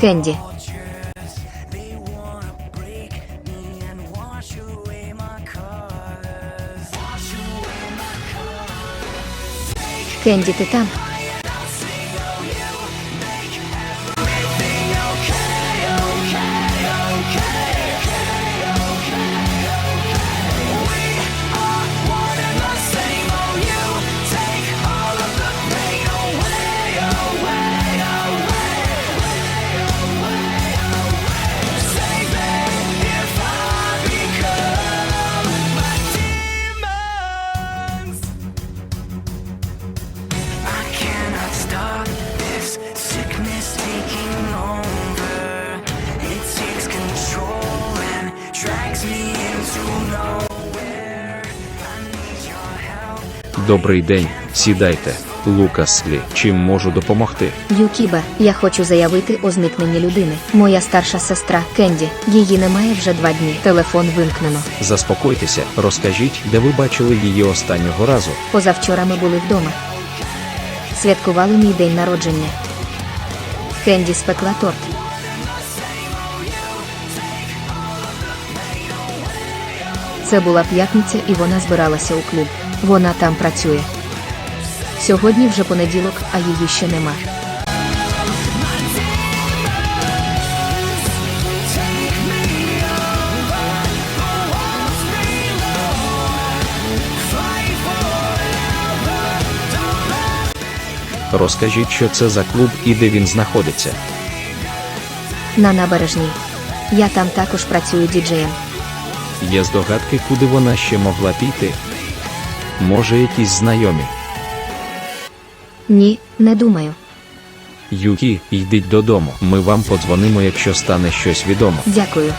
Кенді. Кенді, ти там? Добрий день, сідайте. Лукас Лі, чим можу допомогти? Юкіба, я хочу заявити о зникненні людини. Моя старша сестра Кенді. Її немає вже два дні. Телефон вимкнено. Заспокойтеся, розкажіть, де ви бачили її останнього разу. Позавчора ми були вдома. Святкували мій день народження. Кенді спекла торт. Це була п'ятниця і вона збиралася у клуб. Вона там працює. Сьогодні вже понеділок, а її ще нема. Розкажіть, що це за клуб і де він знаходиться. На набережній. Я там також працюю діджеєм. Є здогадки, куди вона ще могла піти? Може, якісь знайомі. Ні, не думаю. Юкі, йдіть додому. Ми вам подзвонимо, якщо стане щось відомо. Дякую.